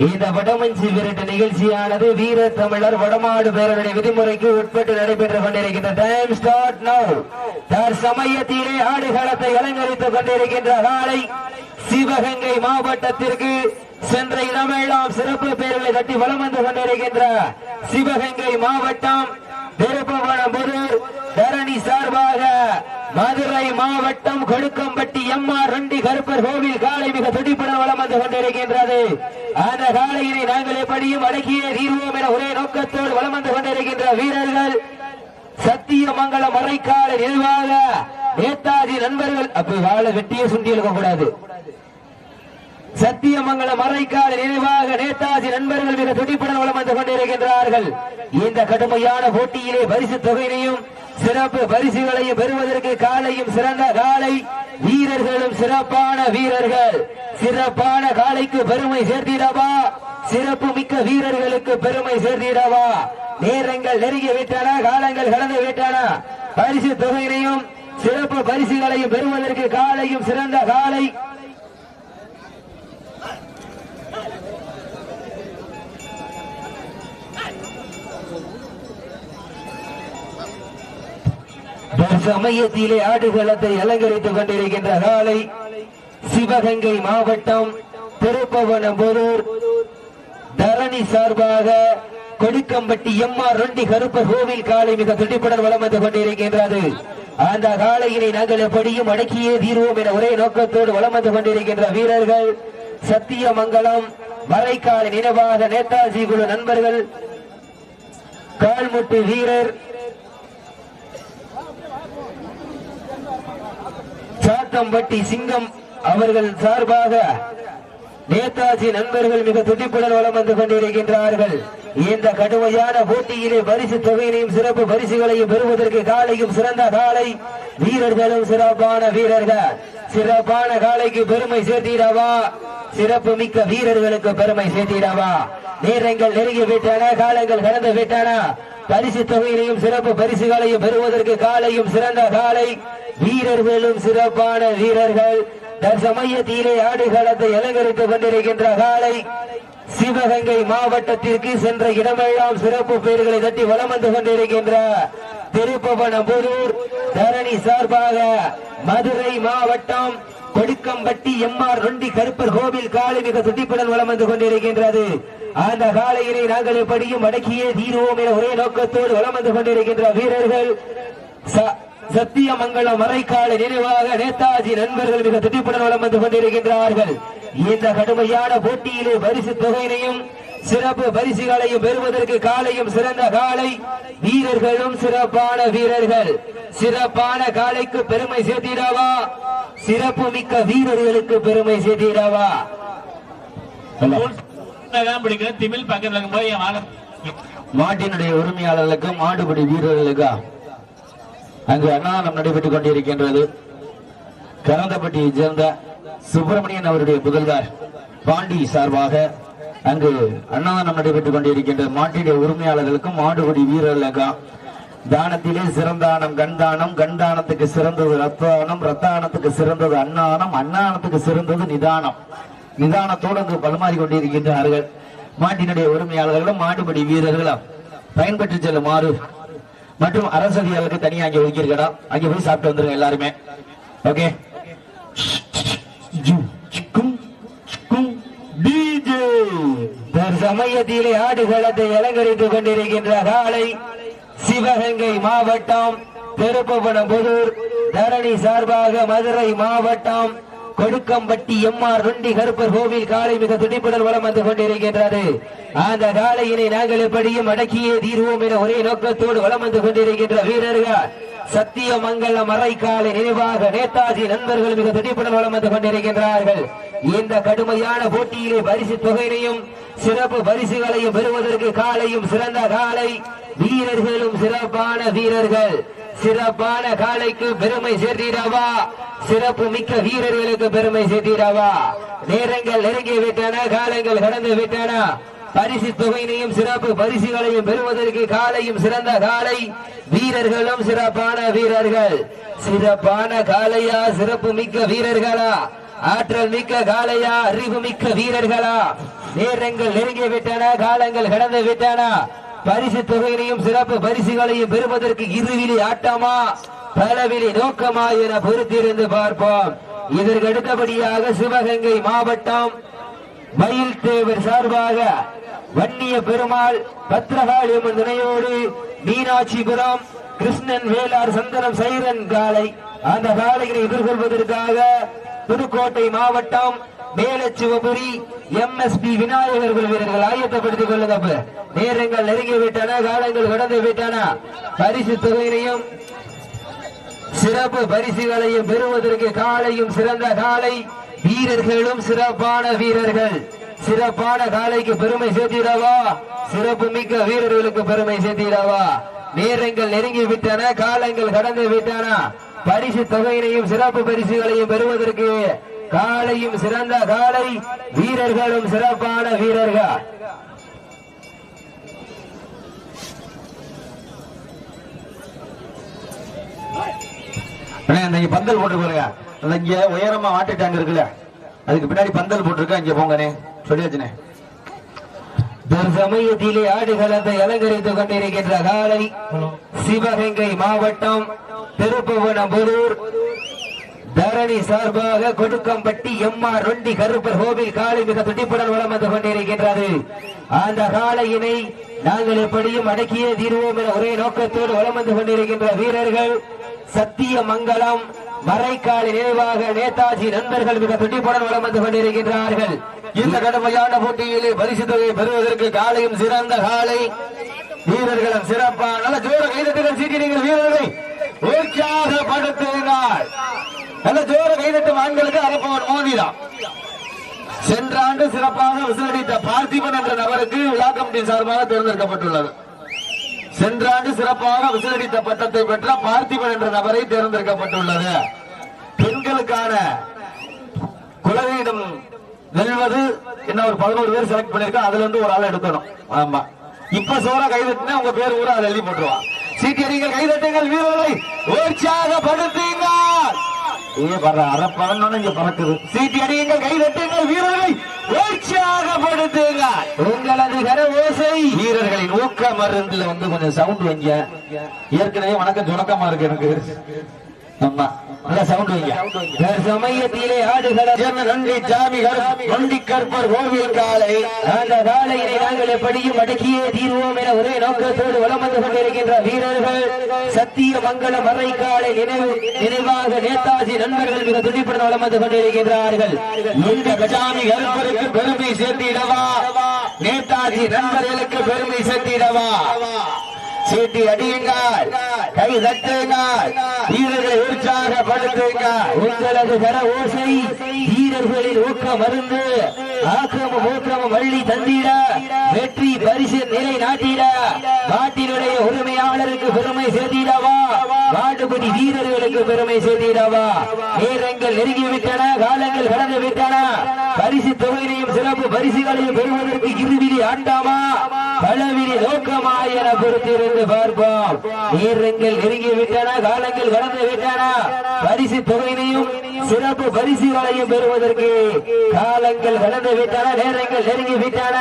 இந்த வடமஞ்சி விரட்டு நிகழ்ச்சியானது வீர தமிழர் வடமாடு பேரனுடைய விதிமுறைக்கு உட்பட்டு நடைபெற்று கொண்டிருக்கின்ற டைம் ஸ்டார்ட் நவ் தற்சமயத்திலே ஆடுகளத்தை அலங்கரித்துக் கொண்டிருக்கின்ற காலை சிவகங்கை மாவட்டத்திற்கு சென்ற இடமெல்லாம் சிறப்பு பேர்களை தட்டி வலம் வந்து கொண்டிருக்கின்ற சிவகங்கை மாவட்டம் திருப்பவனம்புதூர் தரணி சார்பாக மதுரை மாவட்டம் கொழுக்கம்பட்டி எம்ஆர் ரெண்டி கருப்பர் கோவில் காலை மிக துடிப்புடன் வளம் வந்து கொண்டிருக்கின்றது. அந்த காலையினை நாங்கள் எப்படியும் அடக்கியே தீர்வோம் என ஒரே நோக்கத்தோடு வளம் வந்து கொண்டிருக்கின்ற வீரர்கள் சத்தியமங்கல மறைக்கால நிர்வாக நேதாஜி நண்பர்கள். அப்ப வாழ வெட்டியே சுண்டி கூடாது சத்தியமங்கல மறைக்கால நினைவாக நேதாஜி நண்பர்கள் மிக துடிப்புடன் வளம் வந்து கொண்டிருக்கின்றார்கள். இந்த கடுமையான போட்டியிலே பரிசு தொகையினையும் சிறப்பு பரிசுகளையும் பெறுவதற்கு காலையும் சிறந்த காலை வீரர்களும் சிறப்பான வீரர்கள். சிறப்பான காலைக்கு பெருமை சேர்த்திடவா? சிறப்பு மிக்க வீரர்களுக்கு பெருமை சேர்த்திடவா? நேரங்கள் நெருங்கி விட்டன காலங்கள் கடந்து விட்டன. பரிசு தொகையினையும் சிறப்பு பரிசுகளையும் பெறுவதற்கு காலையும் சிறந்த காலை சமயத்திலே ஆடுகளத்தை அலங்கரித்துக் கொண்டிருக்கின்ற நாளை சிவகங்கை மாவட்டம் திருப்பவனம்புதூர். தரணி சார்பாக கொடிக்கம்பட்டி எம்ஆர் ரெண்டி கருப்ப கோவில் காலை மிக துடிப்புடன் வளம் வந்து கொண்டிருக்கின்றது. அந்த காலையினை நாங்கள் எப்படியும் அடக்கியே தீர்வோம் என ஒரே நோக்கத்தோடு வளம் வந்து கொண்டிருக்கின்ற வீரர்கள் சத்தியமங்கலம் வரைக்கால நினைவாக நேதாஜி குழு நண்பர்கள் கால்முட்டு வீரர் சாத்தம்பட்டி சிங்கம் அவர்கள் சார்பாக நேதாஜி நண்பர்கள் மிக துடிப்புடன் வளம் வந்து கொண்டிருக்கின்றார்கள். இந்த கடுமையான போட்டியிலே பரிசு தொகையினையும் சிறப்பு பரிசுகளையும் பெறுவதற்கு காலையும் சிறந்த காலை வீரர்களும் சிறப்பான வீரர்கள். சிறப்பான காலைக்கு பெருமை சேர்த்திடவா? சிறப்பு மிக்க வீரர்களுக்கு பெருமை சேர்த்திடவா நேரங்கள் நெருங்கி விட்டன காலங்கள் கடந்து விட்டன. பரிசு தொகையிலையும் சிறப்பு பரிசுகளையும் பெறுவதற்கு காலையும் சிறந்த காலை. வீரர்களும் சிறப்பான வீரர்கள். தற்சமயத்திலே ஆடுகளத்தை அலங்கரித்துக் கொண்டிருக்கின்ற காலை. சிவகங்கை மாவட்டத்திற்கு சென்ற இடமெல்லாம் சிறப்பு பெயர்களை தட்டி வலம் வந்து கொண்டிருக்கின்ற திருப்பவனபுரூர் தரணி சார்பாக மதுரை மாவட்டம் கொடிக்கம்பட்டி எம்ஆர் ரொண்டி கருப்பர் கோவில் காலை மிக துடிப்புடன் வளம் வந்து கொண்டிருக்கின்றது. அந்த காலையினை நாங்கள் எப்படியும் அடக்கியே தீர்வோம் என ஒரே நோக்கத்தோடு வளம் வந்து கொண்டிருக்கின்ற வீரர்கள் ச- சத்தியமங்கலம் மறைக்கால நினைவாக நேதாஜி நண்பர்கள் மிக துடிப்புடன் வளம் வந்து கொண்டிருக்கின்றார்கள். இந்த கடுமையான போட்டியிலே பரிசு தொகையினையும் சிறப்பு பரிசுகளையும் பெறுவதற்கு காலையும் சிறந்த காலை. வீரர்களும் சிறப்பான வீரர்கள். சிறப்பான காலைக்கு பெருமை சேர்த்திடவா? சிறப்பு மிக்க வீரர்களுக்கு பெருமை சேர்த்திடவா? திமிழ் பக்கத்துல வாங்க மாட்டினுடைய உரிமையாளர்களுக்கும் மாடுபிடி வீரர்களுக்கும் அங்கு அன்னதானம் நடைபெற்றுக் கொண்டிருக்கின்றது. கரந்தப்பட்டியைச் சேர்ந்த சுப்பிரமணியன் அவருடைய புதல்வர் பாண்டி சார்பாக அங்கு அன்னதானம் நடைபெற்றுக் கொண்டிருக்கின்ற மாட்டினுடைய உரிமையாளர்களுக்கும் மாடுபடி வீரர்களுக்கும் தானத்திலே சிறந்தானம் கண்தானம் கண்தானத்துக்கு சிறந்தது ரத்தானம் ரத்தானத்துக்கு சிறந்தது அன்னானம் அன்னானத்துக்கு சிறந்தது நிதானம். நிதானத்தோடு அங்கு பலமாறி கொண்டிருக்கின்றார்கள் மாட்டினுடைய உரிமையாளர்களும் மாடுபடி வீரர்களும் பயன்பெற்று செல்லுமாறு மற்றும் அரசியலுக்கு தனியாக அங்கே ஒதுக்கியிருக்கடா அங்கே போய் சாப்பிட்டு வந்துருங்க எல்லாருமே. ஓகே. சமயத்திலே ஆடுகளத்தை அலங்கரித்துக் கொண்டிருக்கின்ற காலை சிவகங்கை மாவட்டம் திருப்பவனம்புதூர் தரணி சார்பாக மதுரை மாவட்டம் கொடுக்கம்பட்டி எம்ஆர் ரொண்டி கருப்பர் கோவில் காலை மிக துடிப்புடன் வளம் வந்து கொண்டிருக்கின்றது. அந்த காலையினை நாங்கள் எப்படியும் அடக்கியே தீர்வோம் என ஒரே நோக்கத்தோடு வளம் வந்து கொண்டிருக்கின்ற வீரர்கள். சத்தியமங்கல மறைக்கால நினைவாக நேதாஜி நண்பர்கள் மிக துடிப்புடன் வளம் வந்து கொண்டிருக்கின்றார்கள். இந்த கடுமையான போட்டியிலே பரிசு தொகையினையும் சிறப்பு பரிசுகளையும் பெறுவதற்கு காலையும் சிறந்த காலை வீரர்களும் சிறப்பான வீரர்கள். சிறப்பான காலைக்கு பெருமை சேர்த்திடவா? சிறப்பு மிக்க வீரர்களுக்கு பெருமை சேர்த்திடவா? நேரங்கள் நெருங்கி விட்டன காலங்கள் கடந்து விட்டன. பரிசு தொகையினையும் சிறப்பு பரிசுகளையும் பெறுவதற்கு காலையும் சிறந்த காலை. வீரர்களும் சிறப்பான வீரர்கள். சிறப்பான காலையா சிறப்பு மிக்க வீரர்களா? ஆற்றல் மிக்க காலையா அறிவு மிக்க வீரர்களா? நேரங்கள் நெருங்கி விட்டன காலங்கள் கடந்து விட்டன. பரிசு தொகையினையும் சிறப்பு பரிசுகளையும் பெறுவதற்கு இருவிழி ஆட்டமா? பலவிழி நோக்கமா என பொறுத்திருந்து பார்ப்போம். இதற்கு அடுத்தபடியாக சிவகங்கை மாவட்டம் மயில் தேவர் சார்பாக வன்னிய பெருமாள் பத்ரகாளியம்மன் துணையோடு மீனாட்சிபுரம் கிருஷ்ணன் வேளார் சந்தனம் சைரன் காலை அந்த காலைகளை எதிர்கொள்வதற்காக புதுக்கோட்டை மாவட்டம் மேலச்சிவபுரி எஸ் பி விநாயகர்கள் வீரர்கள் ஆயத்தப்படுத்திக் கொள்ளுங்க நேரங்கள் நெருங்கி விட்டன காலங்கள் கடந்து விட்டன. பரிசு தொகையினையும் சிறப்பு பரிசுகளையும் பெறுவதற்கு காலையும் சிறந்த காலை வீரர்களும் சிறப்பான வீரர்கள். சிறப்பான காலைக்கு பெருமை சேர்த்திடவா? சிறப்பு மிக்க வீரர்களுக்கு பெருமை சேர்த்திடவா? நேரங்கள் நெருங்கி விட்டன காலங்கள் கடந்து விட்டன. பரிசு தொகையினையும் சிறப்பு பரிசுகளையும் பெறுவதற்கு காலையும் சிறந்த காலை வீரர்களும் சிறப்பான வீரர்கள். அண்ணே, பந்தல் போட்டு போடுங்க இங்க உயரமா வாட்டர் டேங்க் இருக்குல்ல? அதுக்கு பின்னாடி பந்தல் போட்டிருக்கா? இங்க போங்கண்ணே. சொல்லியாச்சுண்ணே தற்சமயத்திலே ஆடுகளத்தை அலங்கரித்துக் கொண்டிருக்கின்ற காலை சிவகங்கை மாவட்டம் திருப்புவனம்புதூர். தரணி சார்பாக கொடுக்கம்பட்டி எம்ஆர் ரொண்டி கருப்பர் கோவில் காலை மிக துடிப்புடன் வளம் வந்து கொண்டிருக்கின்றது. அந்த காலையினை நாங்கள் எப்படியும் அடக்கியே தீர்வோம் என ஒரே நோக்கத்தோடு வளம் வந்து கொண்டிருக்கின்ற வீரர்கள் சத்திய மங்கலம் மறைக்காலை நினைவாக நேதாஜி நண்பர்கள் மிக துடிப்புடன் வளம் வந்து கொண்டிருக்கின்றார்கள். இந்த கடுமையான போட்டியிலே பரிசு தொகையை பெறுவதற்கு காலையும் சிறந்த காலை. வீரர்களும் சிறப்பா நல்ல ஜோர கைதட்டுகள் சீட்டிடுங்கள் வீரர்களை. உற்சாகப்படுத்துங்கள் நல்ல ஜோர கைதட்டும் ஆண்களுக்கு அரப்பவன் மோதிதான் சென்ற ஆண்டு சிறப்பாக விசிலடித்த பார்த்திபன் என்ற நபருக்கு விழா கமிட்டி சார்பாக தேர்ந்தெடுக்கப்பட்டுள்ளது. சென்ற ஆண்டு சிறப்பாக விசிலடித்த பட்டத்தை பெற்ற பார்த்திபன் என்ற நபரை தேர்ந்தெடுக்கப்பட்டுள்ளது. பெண்களுக்கான குலவீனம் நெல்வது என்ன ஒரு பதினோரு பேர் செலக்ட் பண்ணிருக்கோம் அதுல இருந்து ஒரு ஆள் எடுக்கணும். ஆமா. இப்ப சோரா கைதட்டினா உங்க பேர் கூட அதை எழுதி போட்டுருவான் சீக்கிரங்கள் கைதட்டுங்கள் வீரர்களை உற்சாகப்படுத்துங்கள் ஏ வர்ற இங்க பறக்குது. சீட்டி அடியுங்கள் கைதட்டுங்கள் வீரர்களை உற்சாகப்படுத்துங்கள் உங்களது கர ஓசை. வீரர்களின் ஊக்க மருந்துல வந்து கொஞ்சம் சவுண்ட் வைங்க. ஏற்கனவே வணக்கம் தொடக்கமா இருக்கு எனக்கு. ஆமா. நல்லா சவுண்ட் வைங்க. தற்சமயத்திலே ஆடுகளம் ஜன நன்றி ஜாமிகர். நொண்டி கற்பர் கோவில் காலை. அந்த காலையினை நாங்கள் எப்படியும் அடக்கியே தீர்வோம் என ஒரே நோக்கத்தோடு வலம் வந்து கொண்டிருக்கின்ற வீரர்கள் சத்திய மங்கள மறைக்காலை நினைவு நினைவாக நேதாஜி நண்பர்கள் மிக துடிப்புடன் வலம் வந்து கொண்டிருக்கின்றார்கள். இந்த கஜாமி கருப்பருக்கு பெருமை சேர்த்திடவா? நேதாஜி நண்பர்களுக்கு பெருமை சேர்த்திடவா? சீட்டி அடியுங்கள். கை தட்டுங்கள். வீரர்களை உற்சாகப்படுத்துங்கள். உங்களது கர ஓசை வீரர்களின் ஊக்க மருந்து. ஆக்கிரமம் ஊக்கிரமம் வள்ளி தந்திட. வெற்றி பரிசு நிலை நாட்டிட நாட்டினுடைய உரிமையாளருக்கு பெருமை சேர்த்திடவா? நாட்டுப்படி வீரர்களுக்கு பெருமை சேர்த்திடவா? நேரங்கள் நெருங்கிவிட்டன காலங்கள் கடந்து விட்டன பரிசு தொகையினையும் சிறப்பு பரிசுகளையும் பெறுவதற்கு இருவிழி ஆண்டாமா பலவிழி நோக்கமா என பொறுத்திருந்து பார்ப்போம். நேரங்கள் நெருங்கிவிட்டன காலங்கள் கடந்து விட்டன பரிசு தொகையினையும் சிறப்பு பரிசு வாரியம் பெறுவதற்கு காலங்கள் கடந்து விட்டன நேரங்கள் நெருங்கி விட்டன.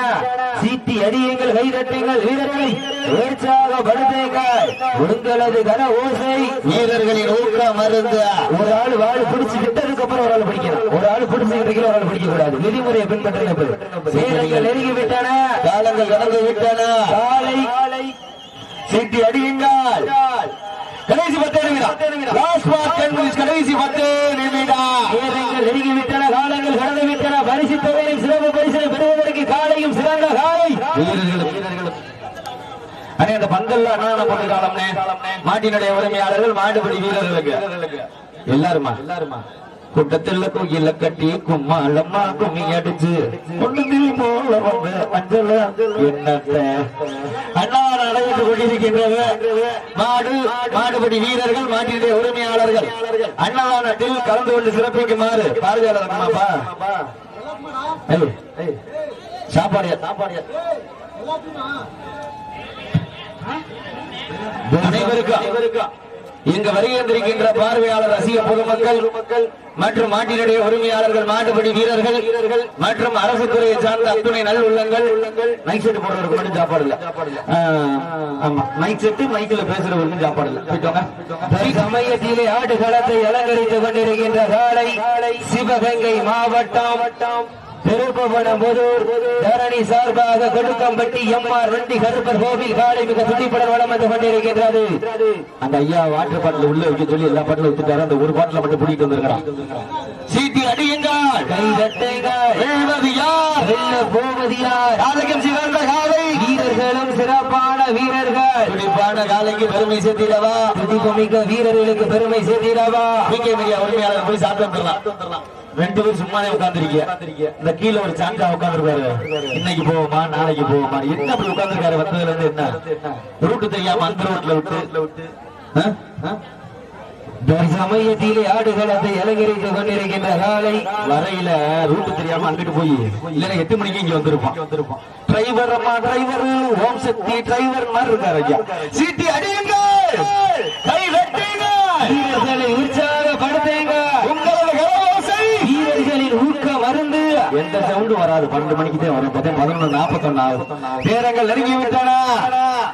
சீட்டி அடியுங்கள் கைதட்டுங்கள் வீரர்களை உற்சாகப்படுத்துங்கள் உங்களது கன ஓசை வீரர்களின் ஊக்க மருந்து. ஒரு ஆள் வாழ் பிடிச்சு விட்டதுக்கு அப்புறம் ஒரு ஆள் பிடிக்கணும். ஒரு ஆள் பிடிச்சு இருக்கிற ஒரு ஆள் பிடிக்க கூடாது விதிமுறையை பின்பற்ற வீரர்கள் நெருங்கி விட்டன. காலங்கள் கடந்து விட்டன. காலை சீட்டி அடியுங்கள். கடைசி பத்து நிமிடம். கடைசி பத்து நேரங்கள் நெருங்கி விட்டன காலங்கள் கடந்து விட்டன. பரிசு தொகையை சிறப்பு பரிசனை பெறுவதற்கு காலையும் சிறந்த காலை. அண்ணே அந்த பந்தல்ல அண்ணான போட்டு காலம்னே மாட்டினுடைய உரிமையாளர்கள் மாடுபடி வீரர்களுக்கு. எல்லாருமா? எல்லாருமா? கூட்டத்தில் கோயில கட்டி கும்மாளம்மா கும்மி அடிச்சு. ஒண்ணுமே போல வந்து மஞ்சள் என்னத்த? அண்ணாவான அடைந்து கொண்டிருக்கின்றது மாடு மாடுபடி வீரர்கள் மாட்டினுடைய உரிமையாளர்கள். அன்னதானத்தில் கலந்து கொண்டு சிறப்பிக்குமாறு பார்வையாளர் அம்மாப்பா. சாப்பாடு அனைவருக்கும். இங்கு வருகின்றிருக்கின்ற பார்வையாளர் ரசிக பொதுமக்கள் மற்றும் மாட்டினுடைய உரிமையாளர்கள் மாட்டுப்படி வீரர்கள் மற்றும் அரசு துறையை சார்ந்த அத்துணை நல் உள்ளங்கள். மைக் செட்டு போடுறவருக்கு மட்டும் சாப்பாடு இல்ல. ஆமா. மைக் செட்டு மைக்கில் பேசுறவருக்கும் சாப்பாடு இல்ல. போயிட்டோங்க. சமயத்திலே ஆடுகளத்தை அலங்கரித்துக் கொண்டிருக்கின்ற காலை சிவகங்கை மாவட்டம் திருப்பவனமுதூர் தரணி சார்பாக கொடுக்கம்பட்டி எம்ஆர் ரெட்டி கருப்பர் கோவில் காலை மிக துடிப்புடன் வளம் வந்து கொண்டிருக்கின்றது. அந்த ஐயா வாட்டர் பாட்டில் உள்ள வைக்க சொல்லி எல்லா பாட்டிலும் வித்துட்டாரு அந்த ஒரு பாட்டில மட்டும் பிடிக்கிட்டு வந்திருக்கிறான் சீட்டி அடியுங்கள். கை தட்டுங்கள் வெல்வது யார் வெல்ல போவது யார் காலைக்கும் சிறந்த காலை. வீரர்களும் சிறப்பான வீரர்கள். துடிப்பான காலைக்கு பெருமை சேர்த்திடவா? துடிப்புமிக்க வீரர்களுக்கு பெருமை சேர்த்திடவா? பிகே மீடியா உரிமையாளர் போய் சாப்பிட்டு வந்துடலாம். ரெண்டு பேரும் சும்மாவே உட்கார்ந்திருக்கீங்க இந்த கீழே ஒரு சாந்தா உட்கார்ந்துருக்காரு. இன்னைக்கு போவோமா? நாளைக்கு போவோமா? என்ன அப்படி உட்கார்ந்துருக்காரு? வந்ததுல இருந்து என்ன? ரூட்டு தெரியாம அந்த ரோட்ல விட்டு. ஆ? ஆ? சமயத்திலே ஆடுகளத்தை அலங்கரித்துக் கொண்டிருக்கின்ற காலை. வரையில ரூட்டு தெரியாம அங்கிட்டு போய். இல்லன்னா எட்டு மணிக்கு இங்க வந்திருப்பான். டிரைவர் அம்மா டிரைவர் ஓம் சக்தி டிரைவர் மாதிரி இருக்காரு ஐயா. சீட்டி அடியுங்கள். கை வெட்டுங்க வீரர்களை உற்சாகப்படுத்துங்க உங்களது கரவோசை வீரர்களின் ஊக்க மருந்து எந்த சவுண்டும் வராது. பன்னெண்டு மணிக்கு தான் வரும். பார்த்தா பதினொன்று நாற்பத்தொன்னு ஆகும். நேரங்கள் நெருங்கி விட்டன.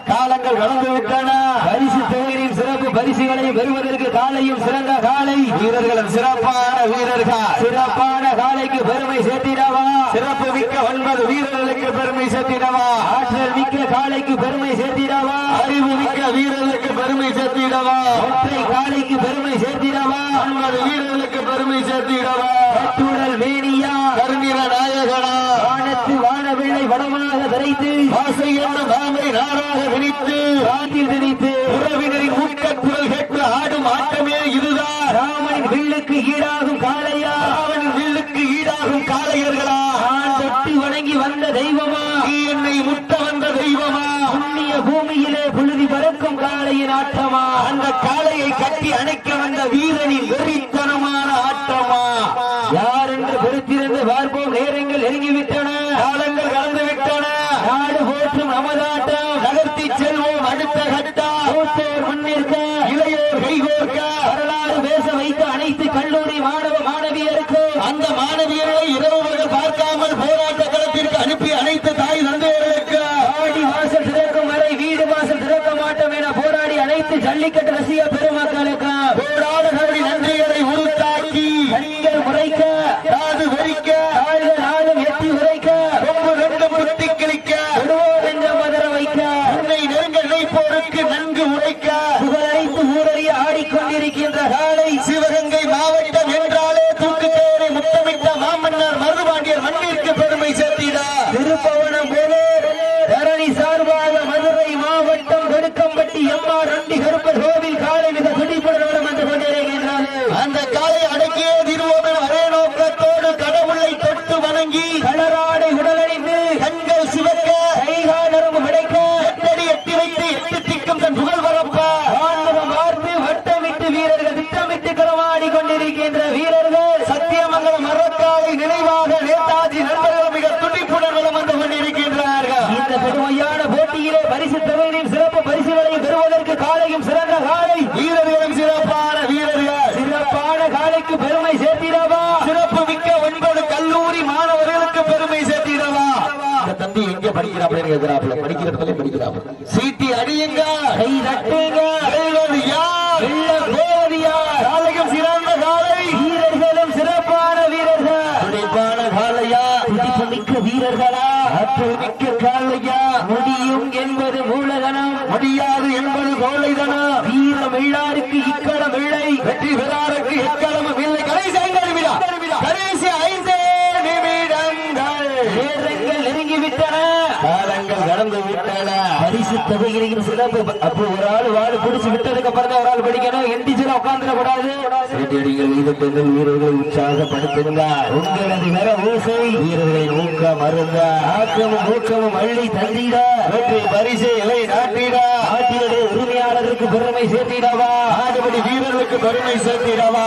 காலங்கள் வளர்ந்து விட்டன. பரிசு தொகையின் சிறப்பு பரிசுகளை பெறுவதற்கு காலையும் சிறந்த காலை. வீரர்களும் சிறப்பான வீரர்கள். சிறப்பான காலைக்கு பெருமை சேர்த்திடவா? சிறப்பு மிக்க ஒன்பது வீரர்களுக்கு பெருமை சேர்த்திடவா? ஆற்றல் மிக்க காலைக்கு பெருமை சேர்த்திடவா? அறிவு மிக்க வீரர்களுக்கு பெருமை சேர்த்திடவா? ஒற்றை காலைக்கு பெருமை சேர்த்திடவா? ஒன்பது வீரர்களுக்கு பெருமை சேர்த்திடவா? கட்டுடல் மேனியா? விரைத்து ஆசை என்ற தாமரை நாராக விரித்து காற்றில் திணித்து உறவினரின் ஊக்க குரல் கேட்டு ஆடும் ஆட்டமே இதுதான். ராமனின் வில்லுக்கு ஈடாகும் காளையா? ராவணன் வில்லுக்கு ஈடாகும் காளையர்களா? நான் தொட்டி வணங்கி வந்த தெய்வமா? நீ என்னை முட்ட வந்த தெய்வமா? புண்ணிய பூமியிலே புழுதி பறக்கும் காளையின் ஆட்டமா? அந்த காளையை கட்டி அணைக்க வந்த வீரனின் வெறித்தனமான ஆட்டமா? யார் என்று பொறுத்திருந்து பார்ப்போம். நேரங்கள் நெருங்கிவிட்டன காலங்கள் கடந்து விட்டன நாடு போற்றும் நமதாட்டம் நகர்த்தி செல்வோம் அடுத்த கட்டம் மூத்தோர் முன்னிற்க இளையோர் கைகோர்க்க வரலாறு பேச வைத்த அனைத்து கல்லூரி மாணவ மாணவியருக்கும் அந்த மாணவியர்களை இரவு பகல் பார்க்காமல் போராட்ட களத்திற்கு அனுப்பி அனைத்து தாய் தந்தையர்களுக்கு ஆடி வாசல் திறக்கும் வரை வீடு வாசல் திறக்க மாட்டோம் என போராடி அனைத்து ஜல்லிக்கட்டு ரசிக பெருமக்களுக்கு போராடுகளுடைய நன்றிகளை உருத்தாக்கி கண்கள் முறைக்க காது வெறிக்க கால்கள் நாளும் எட்டி உரைக்க கொம்பு ரெண்டு முட்டி கிழிக்க விடுவோம் என்ற மதர வைக்க உன்னை நெருங்க நினைப்போருக்கு நன்கு உரைக்க புகழனைத்து ஊரறிய ஆடிக்கொண்டிருக்கின்ற காலை சிவகங்கை மாவட்டம் என்றாலே தூக்கு தேரை முத்தமிட்ட மாமன்னர் மருதுபாண்டியர் மண்ணிற்கு பெருமை சேர்த்திட திருப்பவனம் போலே தரணி சார்பாக மதுரை மாவட்டம் கொடுக்கம்பட்டி எம்ஆர் ரெண்டி கருப்பர் கோவில் காலை மிக துடிப்புடன் வந்து கொண்டிருக்கின்றது அந்த காலை அடக்கியே திருவோம் என ஒரே நோக்கத்தோடு கடவுளை தொட்டு வணங்கி கலராடை உடலணிந்து கண்கள் சிவக்க கைகால் நரம்பு விடைக்க எட்டடி எட்டி வைத்து எட்டு திக்கும் தன் புகழ் பரப்ப ஆன்மகம் பார்த்து வட்டமிட்டு வீரர்கள் திட்டமிட்டு களமாடி கொண்டிருக்கின்ற வீரர்கள் சத்தியமங்கலம் மரக்காலை நினைவாக நேதாஜி நண்பர்கள் மிக துடிப்புடன் வலம் வந்து கொண்டிருக்கின்றார்கள் இந்த பெருமையான போட்டியிலே பரிசு தொகையின் சிறப்பு பரிசுகளை பெறுவதற்கு காலையும் சிறந்த காலை வீரர்களும் சிறப்பான வீரர்கள் சிறப்பான காலைக்கு பெருமை சேர்த்திடவா சிறப்பு மிக்க ஒன்பது கல்லூரி மாணவர்களுக்கு பெருமை சேர்த்திடவா இந்த தம்பி படிக்கிறாப்ல கேட்கிறாப்ல படிக்கிற இடத்துல படிக்கிறாப்ல சீட்டி அடியுங்க. கை தட்டுங்க. வெல்வது யார்? வெல்ல போவது யார் காலையும் சிறந்த காலை வீரர்களும் சிறப்பான வீரர்கள். துடிப்பான காலையா துடிப்பு மிக்க வீரர்களா? ஆற்றல் மிக்க காலையா முடியும் என்பது மூலதனம். முடியாது என்பது கோலைதனா வீரம் எல்லாருக்கு இக்கடம் இல்லை வெற்றி பெறாருக்கு எக்களமும் இல்லை கடைசி ஐந்து நிமிடம் கடைசி ஐந்தே நிமிடங்கள் நேரங்கள் நெருங்கிவிட்டன காலங்கள் கடந்து விட்டன அப்போ ஒரு ஆள் வாடு பிடிச்சு விட்டதுக்கு அப்புறம் தான் ஒரு ஆள் படிக்கணும். எந்திச்சுல உட்காந்துட கூடாது சீட்டடிகள் வீரர்கள் வீரர்களை உற்சாகப்படுத்துங்க உங்களது வர ஓசை. வீரர்களின் ஊக்க மருந்த ஆக்கமும் ஊக்கமும் அள்ளி தந்திட. வெற்றி பரிசு இலை நாட்டிட. உரிமையாளருக்கு பெருமை சேர்த்திடவா. ஆடுபடி வீரர்களுக்கு பெருமை சேர்த்திடவா.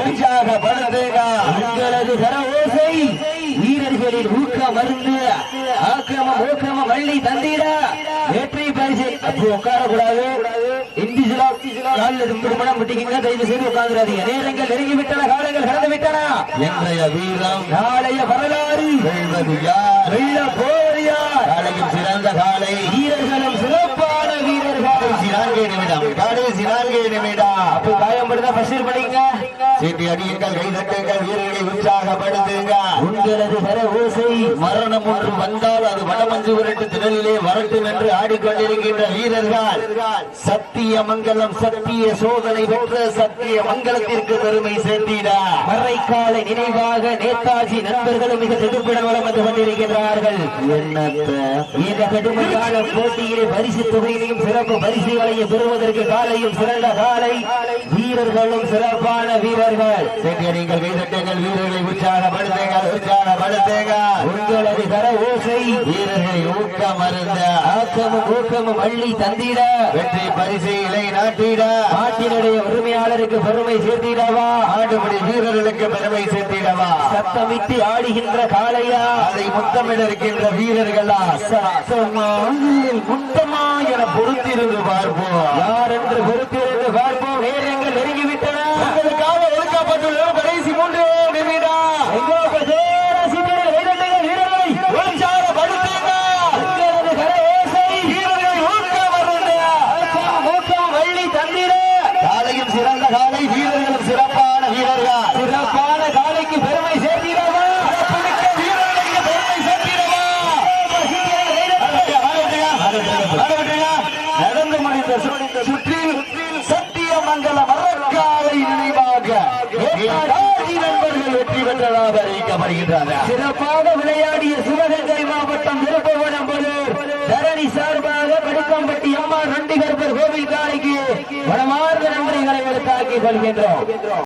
உற்சாகப்படுத்துங்க உங்களது கர வீரர்களின் ஊக்க மருந்து ஆக்கிரமம் ஊக்கமம் வள்ளி தந்திட வெற்றி பரிசு. அப்போ உட்காரக்கூடாது. இண்டிவிஜுவலா காலில் தும்பு மனம் விட்டீங்கன்னா தயவு செய்து உட்கார்ந்துடாதீங்க. நேரங்கள் நெருங்கி விட்டன காலங்கள் கடந்து விட்டன இன்றைய வீரம் நாளைய வரலாறு. வெல்வது யார்? வெள்ள போவது யார்? காலையும் சிறந்த காலை. வீரர்களும் சிறப்பான வீரர்கள். நான்கே நிமிடம். கடைசி நான்கே நிமிடம். அப்போ காயப்படுதா பஷீர் படிங்க. சீட்டி அடியுங்கள் கைதட்டுங்கள் வீரர்களை உற்சாகப்படுத்துங்க உங்களது ஓசை மரணம் ஒன்று வந்தால் அது வடமஞ்சு விரட்டு திடலிலே வரட்டும் என்று ஆடிக்கொண்டிருக்கின்ற வீரர்கள். சத்திய மங்கலம் சத்திய சோதனை பெற்ற சத்திய மங்கலத்திற்கு பெருமை சேர்த்திட. நினைவாக நேதாஜி நண்பர்களும் மிக திடுப்புடன் வளம் வந்து இந்த கடுமையான போட்டியிலே பரிசு தொகையினையும் சிறப்பு பரிசுகளையும் பெறுவதற்கு காலையும் சிறந்த காலை. வீரர்களும் சிறப்பான வீரர்கள். சீட்டி கைதட்டுங்கள் வீரர்களை உற்சாகப்படுத்துங்கள் உற்சாகப்படுத்துங்கள். உங்களது கர ஓசை வீரர்களை ஊக்கம் அருந்த ஆக்கமும் ஊக்கமும் அள்ளி தந்திட. வெற்றி பரிசு இலை நாட்டிட. நாட்டினுடைய உரிமையாளருக்கு பெருமை சேர்த்திடவா? ஆடுபடி வீரர்களுக்கு பெருமை சேர்த்திடவா? சத்தமிட்டு ஆடுகின்ற காளையா? அதை முத்தமிட இருக்கின்ற வீரர்களா? முத்தமா என பொறுத்திருந்து பார்ப்போம். யார் என்று பொறுத்திருந்து பார்ப்போம் நேரங்கள் நெருங்கிவிட்டன உங்களுக்காக ஒதுக்கப்பட்டுள்ள கடைசி மூன்று நிமிடம் எங்கோ பிரதேர சீட்டில் கைதட்டுங்கள் வீரர்களை. உற்சாகப்படுத்துங்கள். உங்களது கர ஓசை. வீரர்களை ஊக்கம் அருந்த. ஆக்கம், ஊக்கம் அள்ளி தந்திட காலையும் சிறந்த காலை வீரர்களும் சிறப்பான வீரர்கள். சிறப்பான காளைக்கு பெருமை சேர்த்திடவா? நடந்து முடிந்த சுற்றில் சத்தியமங்கல மரக்காலை நினைவாக நண்பர்கள் வெற்றி பெற்றதாக அறிவிக்கப்படுகின்றனர் சிறப்பாக விளையாடிய சிவகங்கை மாவட்டம் விருப்பவனம் தரணி சார்பாக கடுக்கம்பட்டி அம்மா நண்டிகர்பர் கோவில் காளைக்கு மனமார்ந்த Nico